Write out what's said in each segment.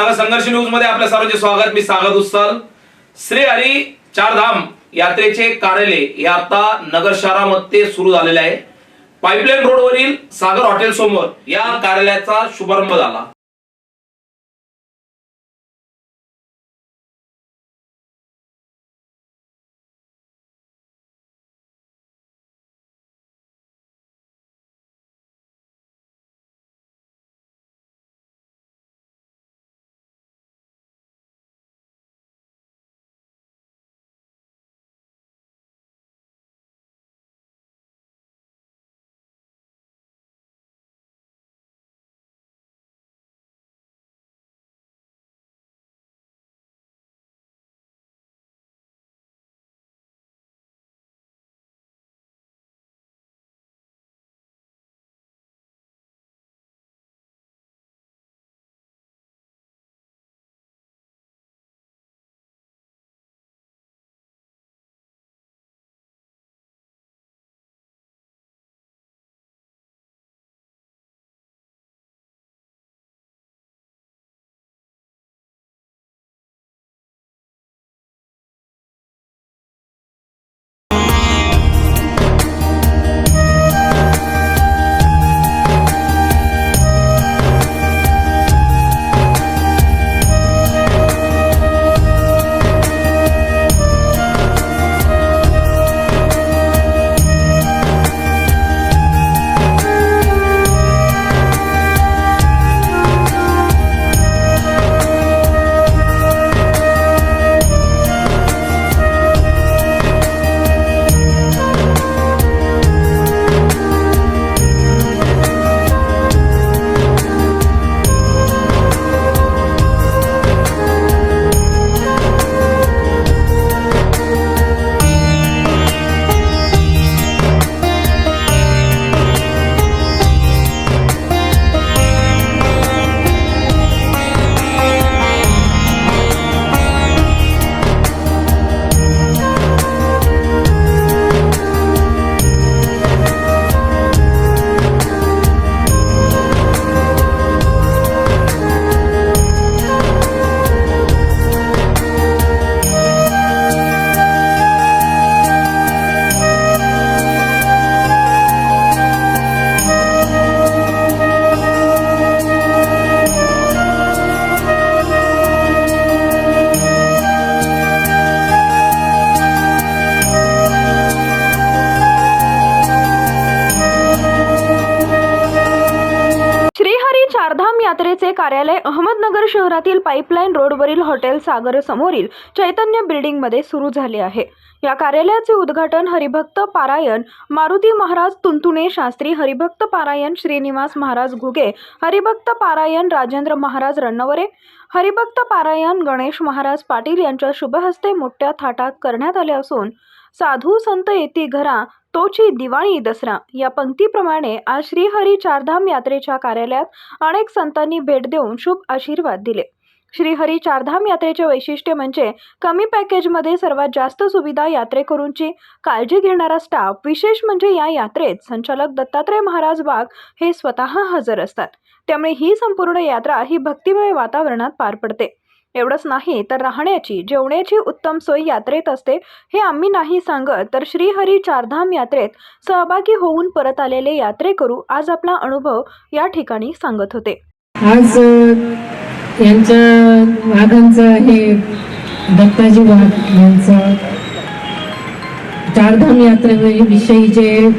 नमस्कार नगर संघर्ष न्यूजमध्ये आपल्या सर्वांचे स्वागत. मी सागर उत्सल श्री हरी चारधाम यात्रेचे कार्यालय हे आता नगर शहरामध्ये सुरू झालेले आहे. पाईपलाईन रोडवरील सागर हॉटेल समोर या कार्यालयाचा शुभारंभ झाला. कार्यालय अहमदनगर शहरातील पाईपलाईन रोडवरील हॉटेल सागर समोरील चैतन्य बिल्डिंगमध्ये सुरू झाले आहे. या कार्यालयाचे उद्घाटन हरिभक्त पारायण मारुती महाराज तुंतुणे शास्त्री हरिभक्त पारायण श्रीनिवास महाराज घुगे हरिभक्त पारायण राजेंद्र महाराज रण्णवरे हरिभक्त पारायण गणेश महाराज पाटील यांच्या शुभहस्ते मोठ्या थाटात करण्यात आले असून साधू संत येती घरा तोची दिवाळी दसरा या पंक्तीप्रमाणे आज श्रीहरी चारधाम यात्रेच्या कार्यालयात अनेक संतांनी भेट देऊन शुभ आशीर्वाद दिले. श्रीहरी चारधाम यात्रेचे वैशिष्ट्य म्हणजे कमी पॅकेजमध्ये सर्वात जास्त सुविधा यात्रेकरूंची काळजी घेणारा स्टाफ विशेष म्हणजे या यात्रेत संचालक दत्तात्रय महाराज बाग हे स्वतः हजर असतात. त्यामुळे ही संपूर्ण यात्रा ही भक्तिमय वातावरणात पार पडते. एवढंच नाही तर राहण्याची जेवण्याची उत्तम सोय यात्रेत असते हे आम्ही नाही सांगत. तर श्रीहरी चारधाम यात्रेत सहभागी होऊन परत आलेले यात्रेकरू आज आपला अनुभव या ठिकाणी सांगत होते. आज यांच्या वाघांचं हे दत्ताजी वाघ यांचं चारधाम यात्रेविषयी जे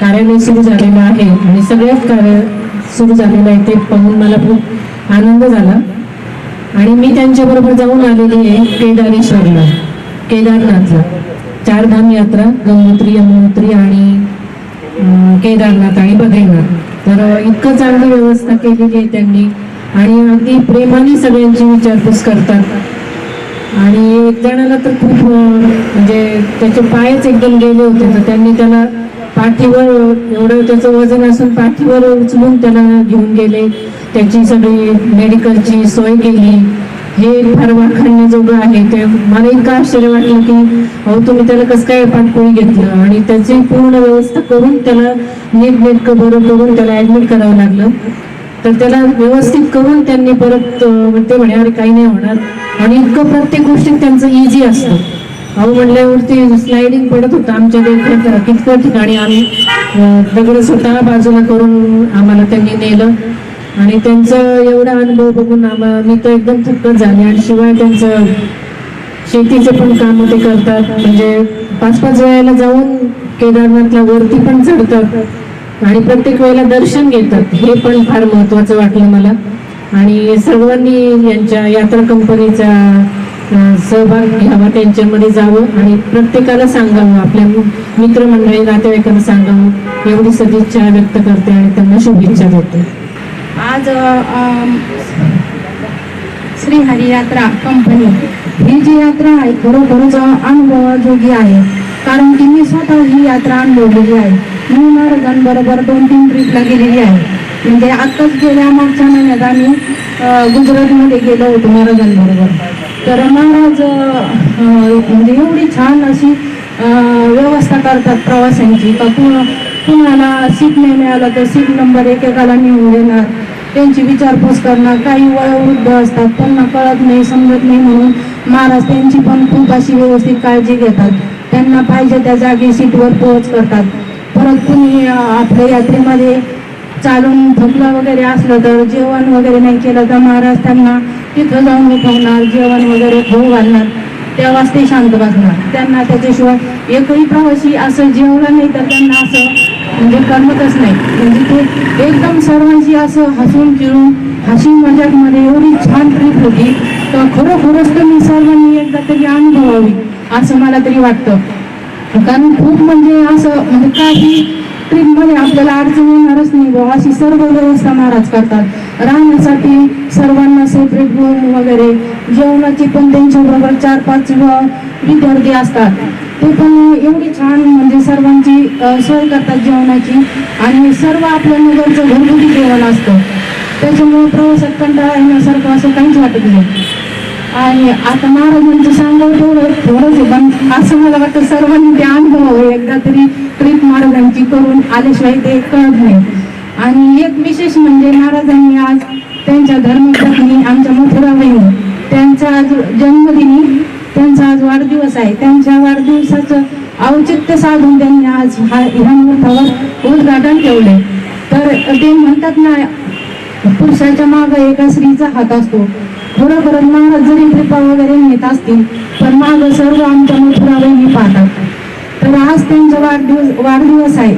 कार्यालय सुरू झालेलं आहे आणि सगळ्याच कार्य सुरू झालेलं आहे ते पाहून मला खूप आनंद झाला. आणि मी त्यांच्याबरोबर जाऊन आलेली आहे केदारेश्वरला केदारनाथला. चारधाम यात्रा गंगोत्री यमुनोत्री आणि केदारनाथ आणि बद्रीनाथ. तर इतकं चांगली व्यवस्था केलेली आहे त्यांनी. आणि अगदी प्रेमाने सगळ्यांची विचारपूस करतात. आणि एक जणाला तर खूप म्हणजे त्याचे पायच एकदम गेले होते तर त्यांनी त्याला पाठीवर एवढं त्याचं वजन असून पाठीवर उचलून त्याला घेऊन गेले. त्याची सगळी मेडिकलची सोय केली. हे फार वाखाणण्याजोगं आहे. ते मला इतकं आश्चर्य वाटलं की अहो तुम्ही त्याला कसं काय पाठपोळी घेतलं? आणि त्याची पूर्ण व्यवस्था करून त्याला नीट नेटकं बरं करून त्याला ॲडमिट करावं लागलं. तर त्याला व्यवस्थित करून त्यांनी परत ते म्हणे अरे काही नाही होणार. आणि इतकं प्रत्येक गोष्टीत त्यांचं इझी असतं. अहो म्हणल्यावरती स्लायडिंग पडत होतं. आमच्या देखील कितकं ठिकाणी आम्ही दगड स्वतः बाजूला करून आम्हाला त्यांनी नेलं. आणि त्यांचं एवढा अनुभव बघून आम्हाला मी तर एकदम थक्कच झाले. आणि शिवाय त्यांचं शेतीचे पण काम ते करतात. म्हणजे पाच पाच वेळेला जाऊन केदारनाथला वरती पण चढतात. आणि प्रत्येक वेळेला दर्शन घेतात. हे पण फार महत्वाचं वाटलं मला. आणि सर्वांनी यांच्या यात्रा कंपनीचा सहभाग घ्यावा त्यांच्यामध्ये जावं आणि प्रत्येकाला सांगावं आपल्या मित्रमंडळी नातेवाईकांना सांगावं. एवढी सदिच्छा व्यक्त करते आणि त्यांना शुभेच्छा देते. आज श्री हरी यात्रा कंपनी ही जी यात्रा आहे खरोखरच अनुभवाजोगी आहे. कारण की मी स्वतः ही यात्रा अनुभवलेली आहे. मी महाराजांबरोबर दोन तीन ट्रीपला गेलेली आहे. म्हणजे आत्ताच गेल्या मागच्या महिन्यात आम्ही गुजरातमध्ये गेलो होतो महाराजांबरोबर. तर महाराज म्हणजे एवढी छान अशी व्यवस्था करतात प्रवाशांची का कुणा कुणाला सीट नाही मिळालं तर सीट नंबर एकेकाला नेऊन देणार त्यांची विचारपूस करणार काही वयोवृद्ध असतात त्यांना कळत नाही समजत नाही म्हणून महाराज त्यांची पण खूप अशी व्यवस्थित काळजी घेतात. त्यांना पाहिजे त्या जागी सीटवर पोहोच करतात. परत कुणी आपल्या यात्रेमध्ये चालून थकलं वगैरे असलं तर जेवण वगैरे नाही केलं तर महाराज त्यांना तिथं जाऊन उठवणार जेवण वगैरे खाऊ घालणार. तेव्हाच ते शांत बसणार. त्यांना त्याच्याशिवाय एकही प्रवासी असं जेवला नाही तर त्यांना असं म्हणजे करमतच नाही. म्हणजे ते एकदम सर्वांशी असं हसून फिरून हसी मजाकमध्ये एवढी छान ट्रीप होती. तर खरोखरच तुम्ही सर्वांनी एकदा तरी अनुभवावी असं मला तरी वाटतं. कारण खूप म्हणजे असं म्हणजे काही ट्रीपमध्ये आपल्याला अडचण येणारच नाही बुवा. अशी सर्व व्यवस्था महाराज करतात. राहण्यासाठी सर्वांना सेपरेट रूम वगैरे जेवणाची पण त्यांच्याबरोबर चार पाच विद्यार्थी असतात. ते पण एवढी छान म्हणजे सर्वांची सोय करतात जेवणाची. आणि सर्व आपल्या नगरचं घरगुती जेवण असतं. त्याच्यामुळे प्रवासात कंटाळा येण्यासारखं असं काहीच वाटत नाही. आणि आता महाराजांचं सांगावं तेवढं थोडंच पण असं मला वाटतं सर्वांनी ते अनुभवावं. एकदा तरी ट्रीप महाराजांची करून आल्याशिवाय ते कळत नाही. आणि एक विशेष म्हणजे महाराजांनी आज त्यांच्या धर्मपत्नी आमच्या मथुरा बहिणी त्यांचा आज जन्मदिनी त्यांचा आज वाढदिवस आहे. त्यांच्या वाढदिवसाचं औचित्य साधून त्यांनी आज हा ह्या मुहूर्तावर उद्घाटन ठेवले तर ते म्हणतात ना पुरुषाच्या मागं एका स्त्रीचा हात असतो. बरोबर महाराज जरी कृपा वगैरे नेत असतील पण माग सर्व आमच्या मथुरा बहिणी पाहतात. तर आज त्यांचा वाढदिवस वाढदिवस आहे.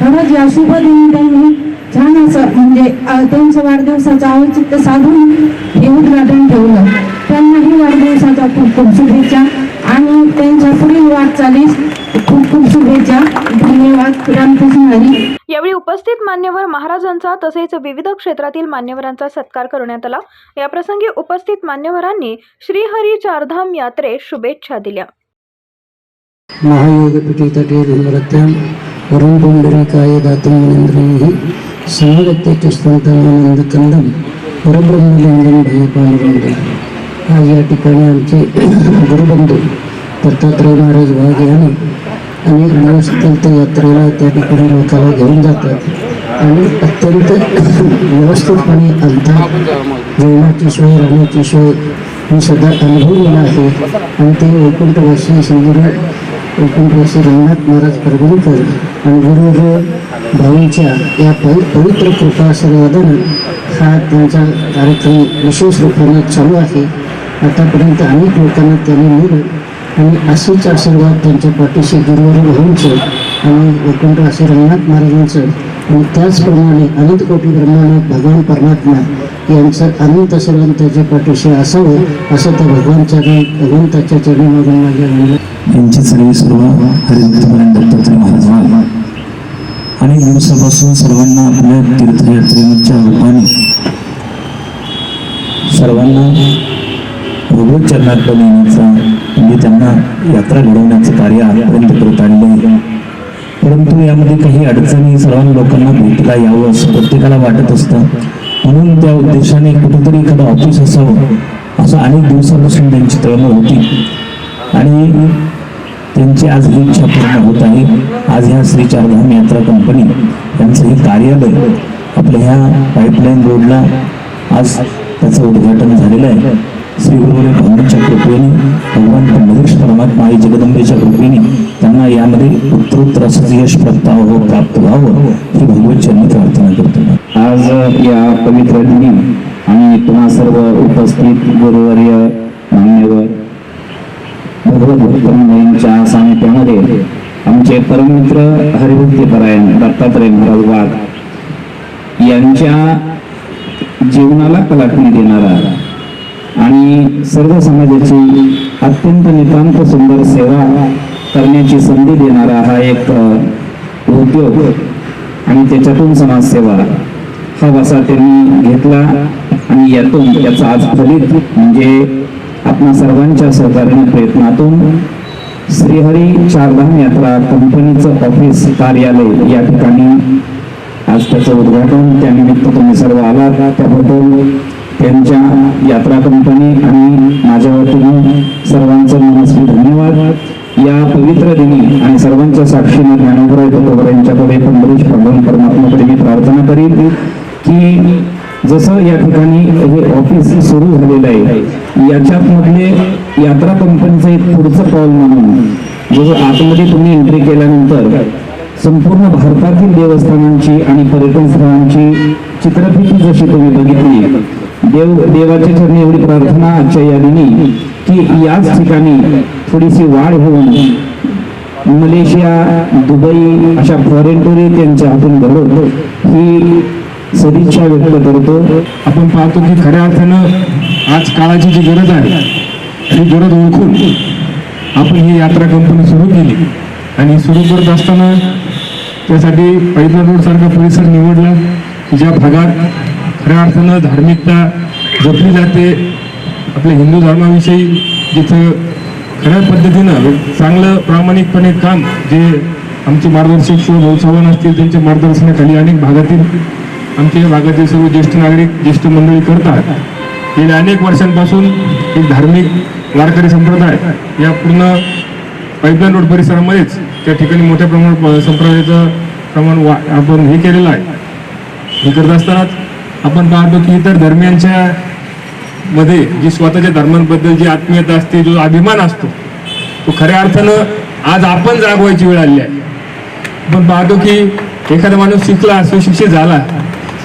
खरंच या शुभ दिनी त्यांनी छान असं म्हणजे त्यांच्या वाढदिवसाचं औचित्य साधून हे उद्घाटन ठेवलं. त्यांनाही वाढदिवसाच्या खूप खूप शुभेच्छा. आणि त्यांच्या पुढील वाटचालीस खूप खूप शुभेच्छा. धन्यवाद. रामकृष्ण हरी यावेळी उपस्थित मान्यवर महाराजांचा तसेच विविध क्षेत्रातील मान्यवरांचा सत्कार करण्यात आला. याप्रसंगी उपस्थित मान्यवरांनी श्रीहरी चारधाम यात्रेस शुभेच्छा दिल्या. महायोगपीठितटे धूमरत्यां वरुण पुंडरीकाय दातुं मुनीन्द्रैः समगत्य च आज या ठिकाणी आमचे गुरुबंधू दत्तात्रय महाराज वाघ याने अनेक दिवस तीर्थयात्रेला त्या ठिकाणी लोकांना घेऊन जातात. आणि अत्यंत व्यवस्थितपणे आणतात जेवणाची सोय राहण्याची सोय मी सध्या अनुभवलेला आहे. आणि ते वैकुंठवासी सिंधुराज वैकुंठवासी रंगनाथ महाराज परभणीकर आणि गुरु भाऊंच्या या पवि पवित्र कृपा आशीर्वादानं हा त्यांचा कार्यक्रम विशेष रूपाने चालू आहे. आतापर्यंत अनेक लोकांना त्यांनी नेलं आणि असेच आशीर्वाद त्यांच्या पाठीशी गुरुवारी भाऊंचं आणि वैकुंठवासी रंगनाथ महाराजांचं. आणि त्याचप्रमाणे अनंत कोटी ब्रह्मांड भगवान परमात्मा यांचं अनंत आशीर्वाद त्याच्या पाठीशी असावं असं त्या भगवानच्या भगवंताच्या चरणी मागून माझ्या यांची सर्व सुरुवात हरिभक्तपर्यंत दत्तात्रय महाराज अनेक दिवसापासून सर्वांना आपल्या तीर्थयात्रेच्या रूपाने. सर्वांना प्रभू चरणात येण्याचा म्हणजे त्यांना यात्रा घडवण्याचं कार्य आजपर्यंत करत आलेलं परंतु यामध्ये काही अडचणी सर्व लोकांना भेटला यावं असं प्रत्येकाला वाटत असतं. म्हणून त्या उद्देशाने कुठेतरी एखादं ऑफिस असावं असं अनेक दिवसापासून त्यांची तळमळ होती. आणि त्यांची आज ही इच्छा पूर्ण होत आहे. आज ह्या श्री चारधाम यात्रा कंपनी यांचं हे कार्यालय आपल्या ह्या पाईपलाईन रोडला आज त्याचं उद्घाटन झालेलं आहे. श्री गुरुवारी भगवानच्या कृपेने भगवान पंढरीश परमात्मा आई जगदंबेच्या कृपेने त्यांना यामध्ये उत्तरोत्तर असंच यश प्राप्त प्राप्त व्हावं ही भगवत चरणी प्रार्थना करतो. आज या पवित्र दिनी आम्ही पुन्हा सर्व उपस्थित गुरुवर्य मान्यवर भगवत यांच्या सानिध्यामध्ये आमचे परममित्र हरिभक्तीपरायण दत्तात्रय महाराज वाघ यांच्या जीवनाला कलाटणी देणारा आणि सर्व समाजाची अत्यंत नितांत सुंदर सेवा करण्याची संधी देणारा हा एक उद्योग आणि त्याच्यातून समाजसेवा हा वसा त्यांनी घेतला आणि यातून त्याचा आज फलित म्हणजे आपणा सर्वांच्या सहकार्याने प्रयत्नातून श्रीहरी चारधाम यात्रा कंपनीचं ऑफिस कार्यालय या ठिकाणी आज त्याचं उद्घाटन त्यानिमित्त तुम्ही सर्व आलात. त्याबद्दल त्यांच्या यात्रा कंपनी आणि माझ्या वतीने सर्वांचं मनस्वी धन्यवाद. या पवित्र दिनी आणि सर्वांच्या साक्षीने ज्ञानोबराय तुकोबर यांच्याकडे पंढरीश भगवान परमात्माकडे मी प्रार्थना करीन की जसं या ठिकाणी हे ऑफिस सुरू झालेलं आहे याच्यात मधले यात्रा कंपनीचं एक पुढचं पाऊल म्हणून जसं आतमध्ये तुम्ही एंट्री केल्यानंतर संपूर्ण भारतातील देवस्थानांची आणि पर्यटन स्थळांची चित्रफिती जशी तुम्ही बघितली देव देवाच्या चरणी एवढी प्रार्थना आजच्या यादीने की याच ठिकाणी थोडीशी वाढ होऊन मलेशिया दुबई अशा फॉरेन टुरिस्ट त्यांच्या हातून घडवतो. ही सदिच्छा व्यक्त करतो. आपण पाहतो की खऱ्या अर्थानं आज काळाची जी गरज आहे ही गरज ओळखून आपण ही यात्रा कंपनी सुरू केली. आणि सुरू करत असताना त्यासाठी पैदल रोडसारखा परिसर निवडला ज्या भागात खऱ्या अर्थानं धार्मिकता जपली जाते. आपल्या हिंदू धर्माविषयी जिथं खऱ्या पद्धतीनं चांगलं प्रामाणिकपणे काम जे आमचे मार्गदर्शक शिव भाऊ चव्हाण असतील त्यांच्या मार्गदर्शनाखाली अनेक भागातील आमच्या या भागातील सर्व ज्येष्ठ नागरिक ज्येष्ठ मंडळी करतात. गेल्या अनेक वर्षांपासून एक धार्मिक वारकरी संप्रदाय या पूर्ण पाईपलाईन रोड परिसरामध्येच त्या ठिकाणी मोठ्या प्रमाणात संप्रदायाचं प्रमाण वा आपण हे केलेलं आहे. हे करत असतानाच आपण पाहतो की इतर धर्मियांच्या मध्ये जी स्वतःच्या धर्मांबद्दल जी आत्मीयता असते जो अभिमान असतो तो खऱ्या अर्थानं आज आपण जागवायची वेळ आली आहे. आपण पाहतो की एखादा माणूस शिकला सुशिक्षित झाला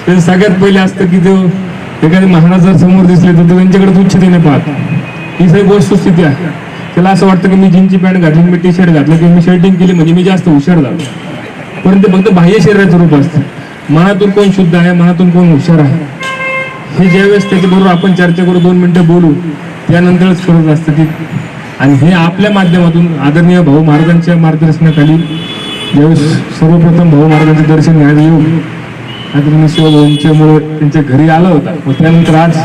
तर सगळ्यात पहिले असतं की जो एखादे महाराज जर समोर दिसले तर तो त्यांच्याकडे तुच्छतेने पाहतो. ही सगळी गोष्ट स्थिती आहे. त्याला असं वाटतं की मी जीनची पॅन्ट घातली मी टी शर्ट घातलं किंवा मी शर्टिंग केली म्हणजे मी जास्त हुशार झालो. परंतु फक्त बाह्य शरीराचं रूप असतं. मनातून कोण शुद्ध आहे मनातून कोण हुशार आहे? हे ज्यावेळेस त्याच्याबरोबर आपण चर्चा करू दोन मिनटं बोलू त्यानंतरच कळत असतं की आणि हे आपल्या माध्यमातून आदरणीय भाऊ महाराजांच्या मार्गदर्शनाखाली ज्यावेळेस सर्वप्रथम भाऊ महाराजांचे दर्शन घ्यायला येऊन आदरणीय शिवभाऊंच्यामुळे त्यांच्या घरी आला होता. मग त्यानंतर आज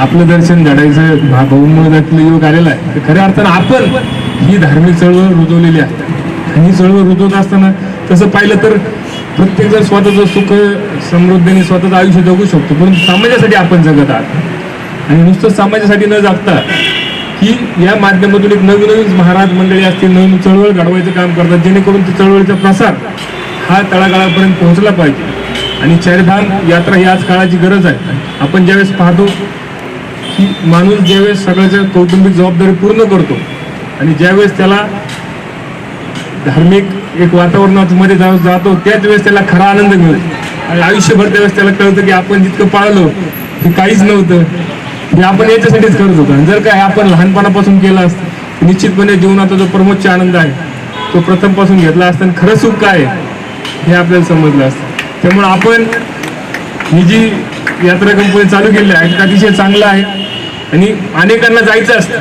आपलं दर्शन घडायचं भा- भाऊंमुळे त्यातलं योग आलेला आहे. तर खऱ्या अर्थानं आपण ही धार्मिक चळवळ रुजवलेली आहे आणि ही चळवळ रुजवत असताना तसं पाहिलं तर प्रत्येक जण स्वतःचं सुख समृद्धीने स्वतःचं आयुष्य जगू शकतो परंतु समाजासाठी आपण जगत आहात. आणि नुसतं समाजासाठी न जगता की या माध्यमातून एक नवीन नवीन महाराज मंडळी असतील नवीन चळवळ घडवायचं काम करतात जेणेकरून त्या चळवळीचा प्रसार हा तळागाळापर्यंत पोहोचला पाहिजे. आणि चारधाम यात्रा ही आज काळाची गरज आहे. आपण ज्यावेळेस पाहतो की माणूस ज्यावेळेस सगळ्याच्या कौटुंबिक जबाबदारी पूर्ण करतो आणि ज्यावेळेस त्याला धार्मिक एक वातावरणात मध्ये जाऊ जातो त्याच वेळेस त्याला खरा आनंद मिळतो. आणि आयुष्यभर त्यावेळेस त्याला कळतं की आपण जितकं पाळलो हे काहीच नव्हतं. हे आपण याच्यासाठीच करत होतो. जर काय आपण लहानपणापासून केलं असतं निश्चितपणे जीवनाचा जो प्रमोच्च आनंद आहे तो प्रथमपासून घेतला असता. आणि खरं सुख काय हे आपल्याला समजलं असतं. त्यामुळे आपण ही जी यात्रा कंपनी चालू केली आहे ते अतिशय चांगलं आहे. आणि अनेकांना जायचं असतं.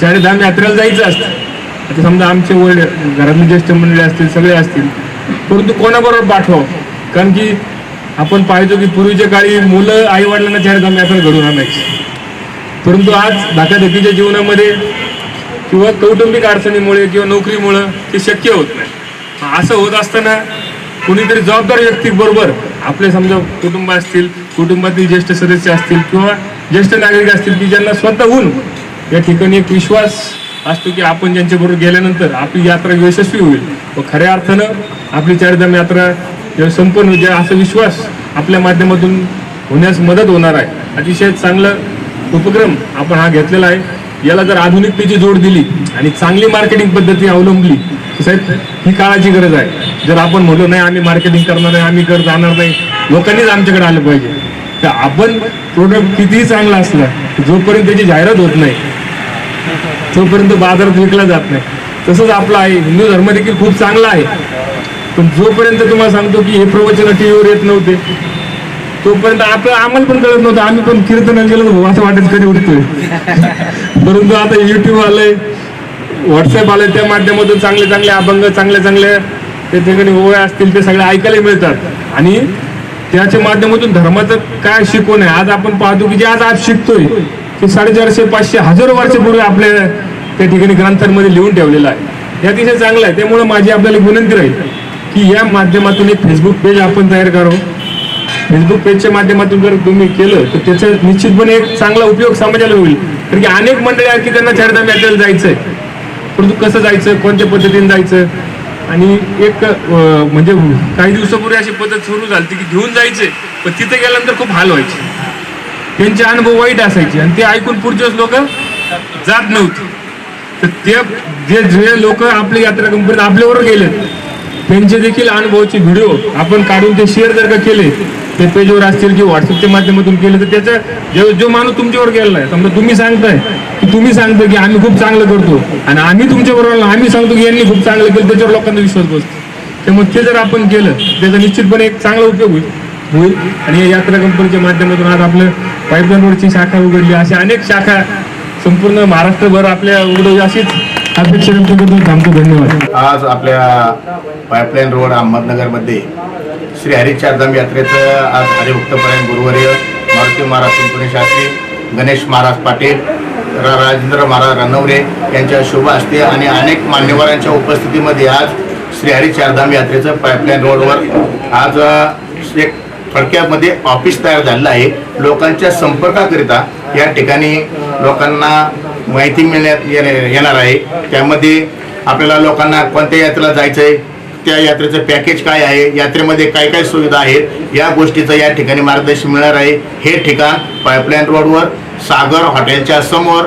चारधाम यात्रेला जायचं असतं. आता समजा आमचे वडील घरातले ज्येष्ठ मंडळी असतील सगळे असतील परंतु कोणाबरोबर पाठवावं? कारण की आपण पाहतो की पूर्वीच्या काळी मुलं आई वडिलांना चारधाम यात्रा घडून आणायची. परंतु आज धकाधकीच्या जीवनामध्ये किंवा कौटुंबिक अडचणीमुळे किंवा नोकरीमुळं ते शक्य होत नाही. असं होत असताना कुणीतरी जबाबदार व्यक्ती बरोबर आपले समजा कुटुंब असतील कुटुंबातील ज्येष्ठ सदस्य असतील किंवा ज्येष्ठ नागरिक असतील की ज्यांना स्वतःहून या ठिकाणी एक विश्वास असतो की आपण ज्यांच्याबरोबर गेल्यानंतर आपली यात्रा यशस्वी होईल. व खऱ्या अर्थानं आपली चारधाम यात्रा संपन्न होईल म्हणजे असा विश्वास आपल्या माध्यमातून होण्यास मदत होणार आहे. अतिशय चांगलं उपक्रम आपण हा घेतलेला आहे. याला जर आधुनिकतेची जोड दिली आणि चांगली मार्केटिंग पद्धती अवलंबली साहेब ही काळाची गरज आहे. जर आपण म्हणलो नाही आम्ही मार्केटिंग करणार नाही आम्ही कर जाणार नाही लोकांनीच आमच्याकडे आलं पाहिजे. तर आपण प्रोडक्ट कितीही चांगला असला जोपर्यंत त्याची जाहिरात होत नाही तोपर्यंत बाजारात विकला जात नाही. तसंच आपला आहे हिंदू धर्म देखील खूप चांगला आहे. पण जोपर्यंत तुम्हाला सांगतो की हे प्रवचन टीव्हीवर येत नव्हते तोपर्यंत आपलं आम्हाला पण कळत नव्हतं आम्ही पण कीर्तन गेलो असं वाटायचं कधी उठतोय? परंतु आता युट्यूब आलंय व्हॉट्सअप आलंय त्या माध्यमातून चांगले चांगले अभंग चांगले चांगले त्या ठिकाणी ओव्या असतील ते सगळे ऐकायला मिळतात. आणि त्याच्या माध्यमातून धर्माचं काय शिकवण आहे? आज आपण पाहतो की जे आज आज शिकतोय की साडेचारशे पाचशे हजारो वर्षापूर्वी आपल्या त्या ठिकाणी ग्रंथांमध्ये लिहून ठेवलेलं आहे. हे अतिशय चांगलं आहे. त्यामुळे माझी आपल्याला विनंती राहील की या माध्यमातून एक फेसबुक पेज आपण तयार करावं. फेसबुक पेजच्या माध्यमातून जर तुम्ही केलं तर त्याचा निश्चितपणे एक चांगला उपयोग समाजाला होईल. कारण की अनेक मंडळी आहेत की त्यांना चारधाम यात्रेला आहे परंतु कसं जायचं कोणत्या पद्धतीने जायचं? आणि एक म्हणजे काही दिवसापूर्वी अशी पद्धत सुरू झाली की घेऊन जायचे पण तिथे गेल्यानंतर खूप हाल व्हायचे. त्यांचे अनुभव वाईट असायचे आणि ते ऐकून पुढचेच लोक जात नव्हते. तर ते जे जे लोक आपल्या यात्रा कंपनीत आपल्यावर गेले त्यांचे देखील अनुभवाचे व्हिडिओ आपण काढून ते शेअर जर का केले ते पेजवर असतील किंवा व्हॉट्सअपच्या माध्यमातून केले तर त्याचा जो जो माणूस तुमच्यावर गेलेला आहे समजा तुम्ही सांगताय की तुम्ही सांगता की आम्ही खूप चांगलं करतो आणि आम्ही तुमच्याबरोबर आम्ही सांगतो की यांनी खूप चांगलं केलं त्याच्यावर लोकांचा विश्वास बसतो. त्यामुळे ते जर आपण केलं त्याचा निश्चितपणे एक चांगला उपयोग होईल. होईल. आणि या यात्रा कंपनीच्या माध्यमातून आज आपलं पाईपलाईन रोडची शाखा उघडली. अशा अनेक शाखा संपूर्ण महाराष्ट्रभर आपल्या उघडवी अशीच अपेक्षा व्यक्त करतो. थांबतो. धन्यवाद. आज आपल्या पाईपलाईन रोड अहमदनगरमध्ये श्री हरिचारधाम यात्रेचं आज हरिभक्तपरायण गुरुवर्य मारुती महाराज संपूर्ण शास्त्री गणेश महाराज पाटील राजेंद्र महाराज रनवरे यांच्या शुभ असते आणि अनेक मान्यवरांच्या उपस्थितीमध्ये आज श्री हरिचारधाम यात्रेचं पाईपलाईन रोडवर आज एक फडक्यामध्ये ऑफिस तयार झालेलं आहे. लोकांच्या संपर्काकरिता या ठिकाणी लोकांना माहिती मिळण्यात येणार आहे. त्यामध्ये आपल्याला लोकांना कोणत्या यात्रेला जायचं आहे त्या यात्रेचं पॅकेज काय आहे यात्रेमध्ये काय काय सुविधा आहेत या गोष्टीचं या ठिकाणी मार्गदर्शन मिळणार आहे. हे ठिकाण पाईपलाईन रोडवर सागर हॉटेलच्या समोर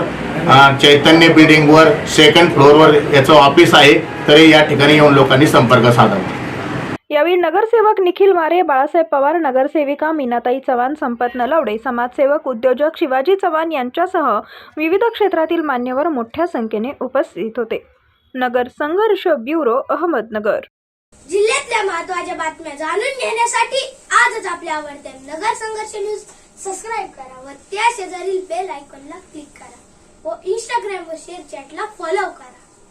चैतन्य बिल्डिंगवर सेकंड फ्लोअरवर याचं ऑफिस आहे. तरी या ठिकाणी येऊन लोकांनी संपर्क साधावा. यावेळी नगरसेवक निखिल मारे बाळासाहेब पवार नगरसेविका मीनाताई चव्हाण संपत नलवडे समाजसेवक उद्योजक शिवाजी चव्हाण यांच्यासह विविध क्षेत्रातील मान्यवर मोठ्या संख्येने उपस्थित होते. नगर संघर्ष ब्युरो अहमदनगर. जिल्ह्यातल्या महत्त्वाच्या बातम्या जाणून घेण्यासाठी आजच आपल्या आवडत्या नगर संघर्ष न्यूज सबस्क्राईब करा व त्या शेजारील बेल आयकॉनला क्लिक करा व इंस्टाग्राम व शेअर चॅटला फॉलो करा.